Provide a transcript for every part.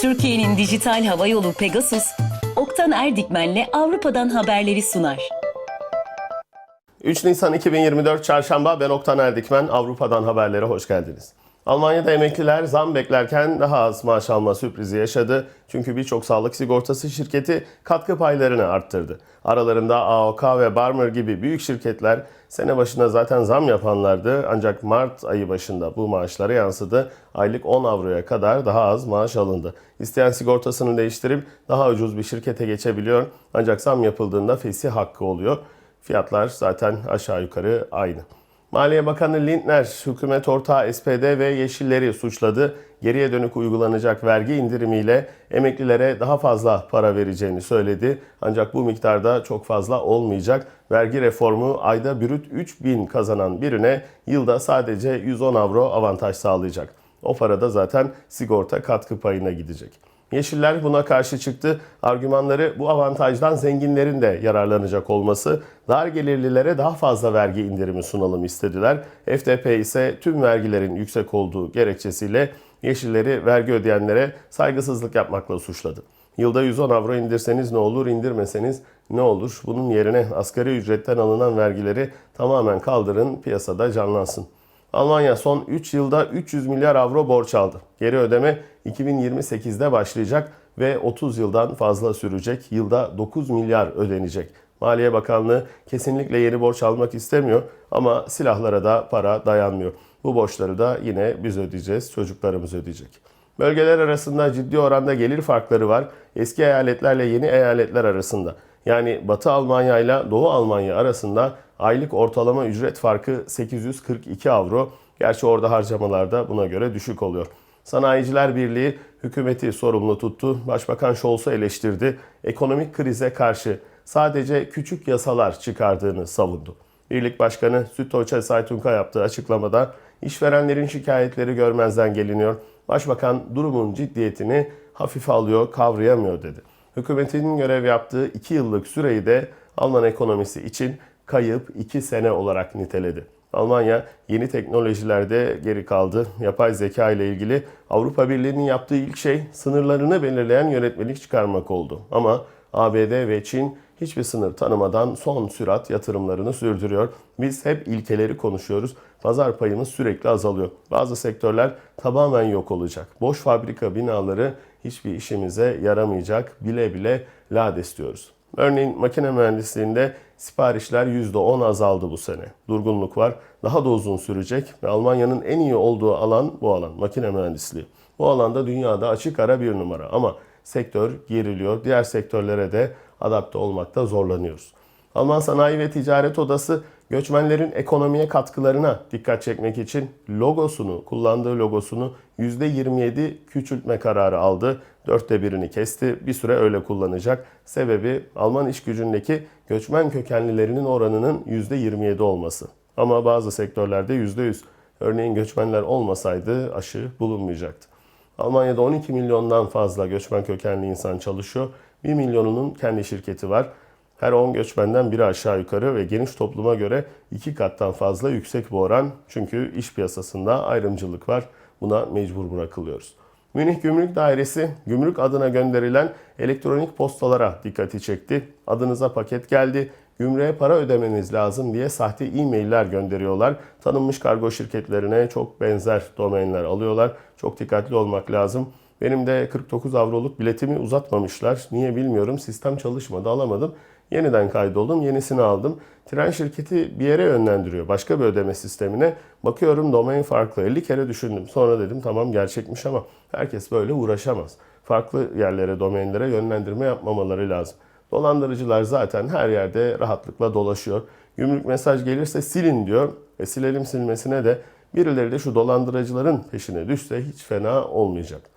Türkiye'nin dijital hava yolu Pegasus, Oktan Erdikmen'le Avrupa'dan haberleri sunar. 3 Nisan 2024 Çarşamba ben Oktan Erdikmen Avrupa'dan haberlere hoş geldiniz. Almanya'da emekliler zam beklerken daha az maaş alma sürprizi yaşadı. Çünkü birçok sağlık sigortası şirketi katkı paylarını arttırdı. Aralarında AOK ve Barmer gibi büyük şirketler sene başında zaten zam yapanlardı. Ancak Mart ayı başında bu maaşlara yansıdı. Aylık 10 avroya kadar daha az maaş alındı. İsteyen sigortasını değiştirip daha ucuz bir şirkete geçebiliyor. Ancak zam yapıldığında fesih hakkı oluyor. Fiyatlar zaten aşağı yukarı aynı. Maliye Bakanı Lindner, hükümet ortağı SPD ve Yeşilleri suçladı. Geriye dönük uygulanacak vergi indirimiyle emeklilere daha fazla para vereceğini söyledi. Ancak bu miktarda çok fazla olmayacak. Vergi reformu ayda brüt 3000 kazanan birine yılda sadece 110 avro avantaj sağlayacak. O para da zaten sigorta katkı payına gidecek. Yeşiller buna karşı çıktı. Argümanları bu avantajdan zenginlerin de yararlanacak olması, dar gelirlilere daha fazla vergi indirimi sunalım istediler. FDP ise tüm vergilerin yüksek olduğu gerekçesiyle Yeşilleri vergi ödeyenlere saygısızlık yapmakla suçladı. Yılda 110 avro indirseniz ne olur, indirmeseniz ne olur? Bunun yerine asgari ücretten alınan vergileri tamamen kaldırın, piyasada canlansın. Almanya son 3 yılda 300 milyar avro borç aldı. Geri ödeme 2028'de başlayacak ve 30 yıldan fazla sürecek. Yılda 9 milyar ödenecek. Maliye Bakanlığı kesinlikle yeni borç almak istemiyor ama silahlara da para dayanmıyor. Bu borçları da yine biz ödeyeceğiz, çocuklarımız ödeyecek. Bölgeler arasında ciddi oranda gelir farkları var. Eski eyaletlerle yeni eyaletler arasında. Yani Batı Almanya ile Doğu Almanya arasında aylık ortalama ücret farkı 842 avro. Gerçi orada harcamalar da buna göre düşük oluyor. Sanayiciler Birliği hükümeti sorumlu tuttu. Başbakan Scholz'u eleştirdi. Ekonomik krize karşı sadece küçük yasalar çıkardığını savundu. Birlik Başkanı Süddeutsche Zeitung'a yaptığı açıklamada işverenlerin şikayetleri görmezden geliniyor. Başbakan durumun ciddiyetini hafife alıyor, kavrayamıyor dedi. Hükümetinin görev yaptığı 2 yıllık süreyi de Alman ekonomisi için kayıp 2 sene olarak niteledi. Almanya yeni teknolojilerde geri kaldı. Yapay zeka ile ilgili Avrupa Birliği'nin yaptığı ilk şey sınırlarını belirleyen yönetmelik çıkarmak oldu. Ama ABD ve Çin hiçbir sınır tanımadan son sürat yatırımlarını sürdürüyor. Biz hep ilkeleri konuşuyoruz. Pazar payımız sürekli azalıyor. Bazı sektörler tamamen yok olacak. Boş fabrika binaları hiçbir işimize yaramayacak. Bile bile lades diyoruz. Örneğin makine mühendisliğinde siparişler %10 azaldı bu sene. Durgunluk var. Daha da uzun sürecek ve Almanya'nın en iyi olduğu alan bu alan. Makine mühendisliği. Bu alanda dünyada açık ara bir numara ama sektör geriliyor. Diğer sektörlere de adapte olmakta zorlanıyoruz. Alman Sanayi ve Ticaret Odası göçmenlerin ekonomiye katkılarına dikkat çekmek için logosunu, kullandığı logosunu %27 küçültme kararı aldı. Dörtte birini kesti. Bir süre öyle kullanacak. Sebebi Alman iş gücündeki göçmen kökenlilerinin oranının %27 olması. Ama bazı sektörlerde %100. Örneğin göçmenler olmasaydı aşı bulunmayacaktı. Almanya'da 12 milyondan fazla göçmen kökenli insan çalışıyor. 1 milyonunun kendi şirketi var. Her 10 göçmenden biri aşağı yukarı ve geniş topluma göre 2 kattan fazla yüksek bu oran. Çünkü iş piyasasında ayrımcılık var. Buna mecbur bırakılıyoruz. Münih Gümrük Dairesi gümrük adına gönderilen elektronik postalara dikkati çekti. Adınıza paket geldi, gümrüğe para ödemeniz lazım diye sahte e-mailler gönderiyorlar. Tanınmış kargo şirketlerine çok benzer domainler alıyorlar. Çok dikkatli olmak lazım. Benim de 49 avroluk biletimi uzatmamışlar. Niye bilmiyorum. Sistem çalışmadı, alamadım. Yeniden kaydoldum, yenisini aldım. Tren şirketi bir yere yönlendiriyor, başka bir ödeme sistemine. Bakıyorum domain farklı. 50 kere düşündüm. Sonra dedim tamam gerçekmiş ama herkes böyle uğraşamaz. Farklı yerlere, domainlere yönlendirme yapmamaları lazım. Dolandırıcılar zaten her yerde rahatlıkla dolaşıyor. Gümrük mesaj gelirse silin diyor. E silelim silmesine de birileri de şu dolandırıcıların peşine düşse hiç fena olmayacak.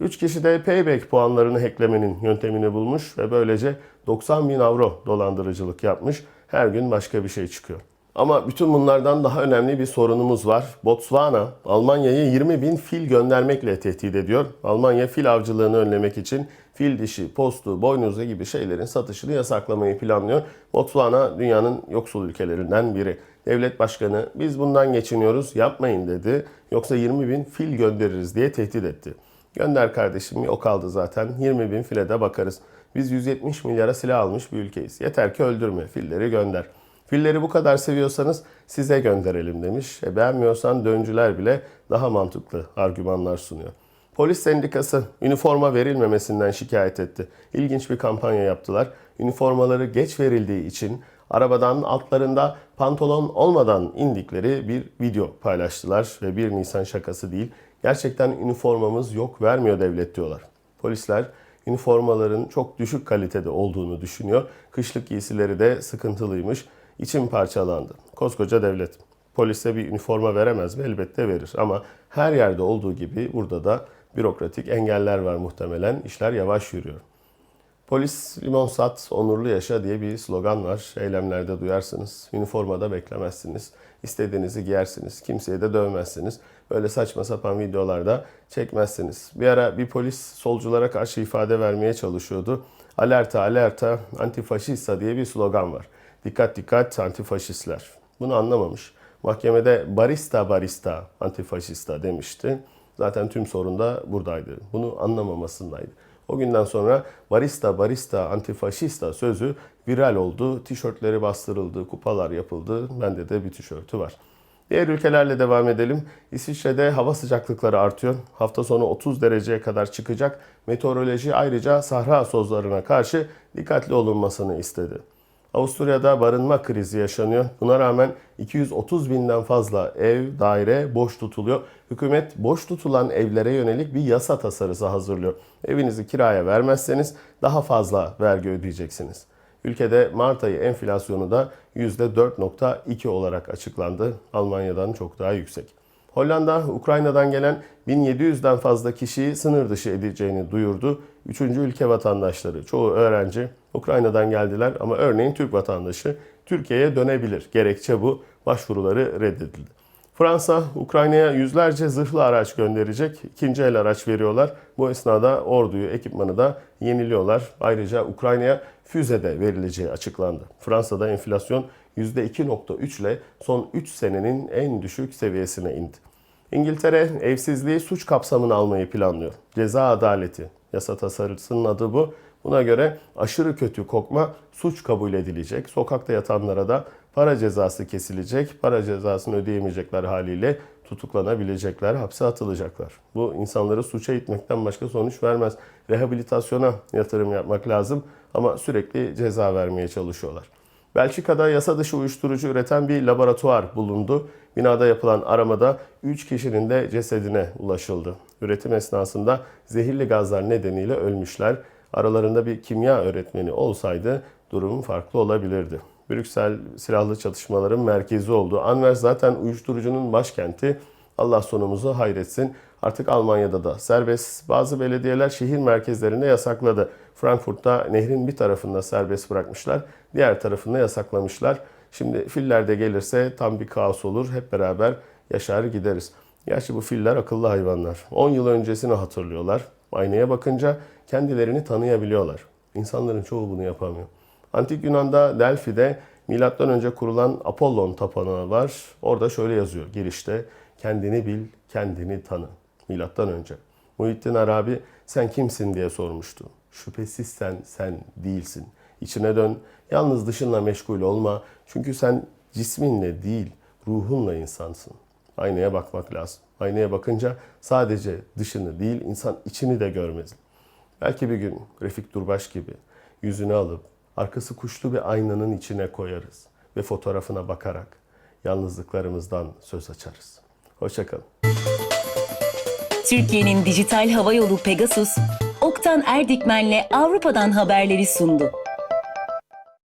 3 kişi de payback puanlarını hacklemenin yöntemini bulmuş ve böylece 90 bin avro dolandırıcılık yapmış. Her gün başka bir şey çıkıyor. Ama bütün bunlardan daha önemli bir sorunumuz var. Botswana, Almanya'ya 20 bin fil göndermekle tehdit ediyor. Almanya fil avcılığını önlemek için fil dişi, postu, boynuzu gibi şeylerin satışını yasaklamayı planlıyor. Botswana dünyanın yoksul ülkelerinden biri. Devlet başkanı biz bundan geçiniyoruz yapmayın dedi. Yoksa 20 bin fil göndeririz diye tehdit etti. Gönder kardeşim o kaldı zaten. 20 bin file de bakarız. Biz 170 milyara silah almış bir ülkeyiz. Yeter ki öldürme. Filleri gönder. Filleri bu kadar seviyorsanız size gönderelim demiş. E beğenmiyorsan döncüler bile daha mantıklı argümanlar sunuyor. Polis sendikası üniforma verilmemesinden şikayet etti. İlginç bir kampanya yaptılar. Üniformaları geç verildiği için arabadan altlarında pantolon olmadan indikleri bir video paylaştılar ve 1 Nisan şakası değil. Gerçekten üniformamız yok vermiyor devlet diyorlar. Polisler üniformaların çok düşük kalitede olduğunu düşünüyor. Kışlık giysileri de sıkıntılıymış. İçim parçalandı. Koskoca devlet. Polise bir üniforma veremez mi? Elbette verir. Ama her yerde olduğu gibi burada da bürokratik engeller var muhtemelen. İşler yavaş yürüyor. Polis limon sat, onurlu yaşa diye bir slogan var. Eylemlerde duyarsınız. Üniformada beklemezsiniz. İstediğinizi giyersiniz. Kimseye de dövmezsiniz. Böyle saçma sapan videolarda çekmezsiniz. Bir ara bir polis solculara karşı ifade vermeye çalışıyordu. Alerta alerta antifaşista diye bir slogan var. Dikkat dikkat antifaşistler. Bunu anlamamış. Mahkemede barista barista antifaşista demişti. Zaten tüm sorun da buradaydı. Bunu anlamamasındaydı. O günden sonra barista barista antifaşista sözü viral oldu. Tişörtleri bastırıldı, kupalar yapıldı. Bende de bir tişörtü var. Diğer ülkelerle devam edelim. İsviçre'de hava sıcaklıkları artıyor. Hafta sonu 30 dereceye kadar çıkacak. Meteoroloji ayrıca sahra sozlarına karşı dikkatli olunmasını istedi. Avusturya'da barınma krizi yaşanıyor. Buna rağmen 230 binden fazla ev, daire boş tutuluyor. Hükümet boş tutulan evlere yönelik bir yasa tasarısı hazırlıyor. Evinizi kiraya vermezseniz daha fazla vergi ödeyeceksiniz. Ülkede Mart ayı enflasyonu da %4.2 olarak açıklandı. Almanya'dan çok daha yüksek. Hollanda, Ukrayna'dan gelen 1700'den fazla kişiyi sınır dışı edeceğini duyurdu. Üçüncü ülke vatandaşları, çoğu öğrenci Ukrayna'dan geldiler ama örneğin Türk vatandaşı Türkiye'ye dönebilir. Gerekçe bu. Başvuruları reddedildi. Fransa, Ukrayna'ya yüzlerce zırhlı araç gönderecek. İkinci el araç veriyorlar. Bu esnada orduyu, ekipmanı da yeniliyorlar. Ayrıca Ukrayna'ya füze de verileceği açıklandı. Fransa'da enflasyon %2.3 ile son 3 senenin en düşük seviyesine indi. İngiltere evsizliği suç kapsamına almayı planlıyor. Ceza adaleti. Yasa tasarısının adı bu. Buna göre aşırı kötü kokma suç kabul edilecek. Sokakta yatanlara da para cezası kesilecek. Para cezasını ödeyemeyecekler haliyle tutuklanabilecekler, hapse atılacaklar. Bu insanları suça itmekten başka sonuç vermez. Rehabilitasyona yatırım yapmak lazım ama sürekli ceza vermeye çalışıyorlar. Belçika'da yasa dışı uyuşturucu üreten bir laboratuvar bulundu. Binada yapılan aramada 3 kişinin de cesedine ulaşıldı. Üretim esnasında zehirli gazlar nedeniyle ölmüşler. Aralarında bir kimya öğretmeni olsaydı durum farklı olabilirdi. Brüksel silahlı çatışmaların merkezi oldu. Anvers zaten uyuşturucunun başkenti. Allah sonumuzu hayretsin. Artık Almanya'da da serbest. Bazı belediyeler şehir merkezlerinde yasakladı. Frankfurt'ta nehrin bir tarafında serbest bırakmışlar. Diğer tarafında yasaklamışlar. Şimdi filler de gelirse tam bir kaos olur. Hep beraber yaşar gideriz. Gerçi bu filler akıllı hayvanlar. 10 yıl öncesini hatırlıyorlar. Aynaya bakınca kendilerini tanıyabiliyorlar. İnsanların çoğu bunu yapamıyor. Antik Yunan'da Delphi'de milattan önce kurulan Apollon tapınağı var. Orada şöyle yazıyor girişte. Kendini bil, kendini tanı. Milattan önce. Muhittin Arabi sen kimsin diye sormuştu. Şüphesiz sen sen değilsin. İçine dön. Yalnız dışınla meşgul olma. Çünkü sen cisminle değil, ruhunla insansın. Aynaya bakmak lazım. Aynaya bakınca sadece dışını değil, insan içini de görmez. Belki bir gün Refik Durbaş gibi yüzünü alıp arkası kuşlu bir aynanın içine koyarız ve fotoğrafına bakarak yalnızlıklarımızdan söz açarız. Hoşçakalın. Türkiye'nin dijital hava yolu Pegasus, Oktan Erdikmen'le Avrupa'dan haberleri sundu.